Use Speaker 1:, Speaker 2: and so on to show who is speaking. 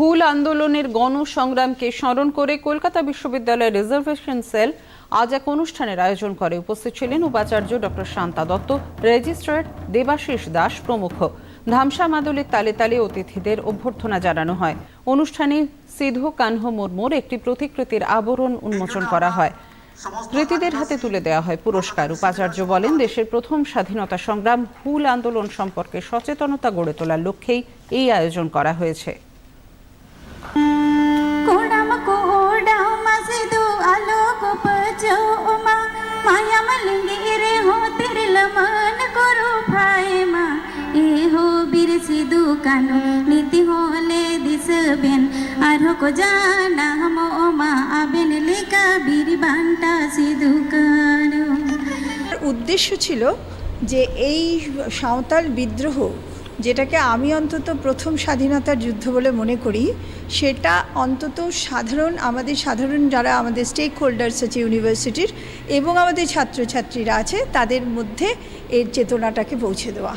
Speaker 1: হুল আন্দোলনের গণসংগ্রামকে স্মরণ করে কলকাতা বিশ্ববিদ্যালয়ের রিজার্ভেশন সেল আজ এক অনুষ্ঠানের আয়োজন করে। উপস্থিত ছিলেন উপাচার্য ডক্টর শান্তা দত্ত, রেজিস্ট্রার দেবাশিস দাস প্রমুখ। ধামসা মাদলের তালে তালে অতিথিদের অভ্যর্থনা জানানো হয়। অনুষ্ঠানে সিধু কানহ মুর্মুর একটি প্রতিকৃতির আবরণ উন্মোচন করা হয়। কৃতীদের হাতে তুলে দেওয়া হয় পুরস্কার। উপাচার্য বলেন, দেশের প্রথম স্বাধীনতা সংগ্রাম হুল আন্দোলন সম্পর্কে সচেতনতা গড়ে তোলার লক্ষ্যেই এই আয়োজন করা হয়েছে।
Speaker 2: পচোমা মায়াম লিঙ্গিরে হো তেরে লমন করো ফাইমা এ হো বীর সিধু কানো, নীতি হলে দিসবেন। আর কো জানা মোমা আবেন লেকা বীর বান্টা সিধু কানো।
Speaker 3: উদ্দেশ্য ছিল যে এই সাঁওতাল বিদ্রোহ যেটাকে আমি অন্তত প্রথম স্বাধীনতার যুদ্ধ বলে মনে করি, সেটা অন্তত সাধারণ, আমাদের সাধারণ যারা আমাদের স্টেক হোল্ডার্স আছে ইউনিভার্সিটির এবং আমাদের ছাত্রছাত্রীরা আছে, তাদের মধ্যে এর চেতনাটাকে পৌঁছে দেওয়া।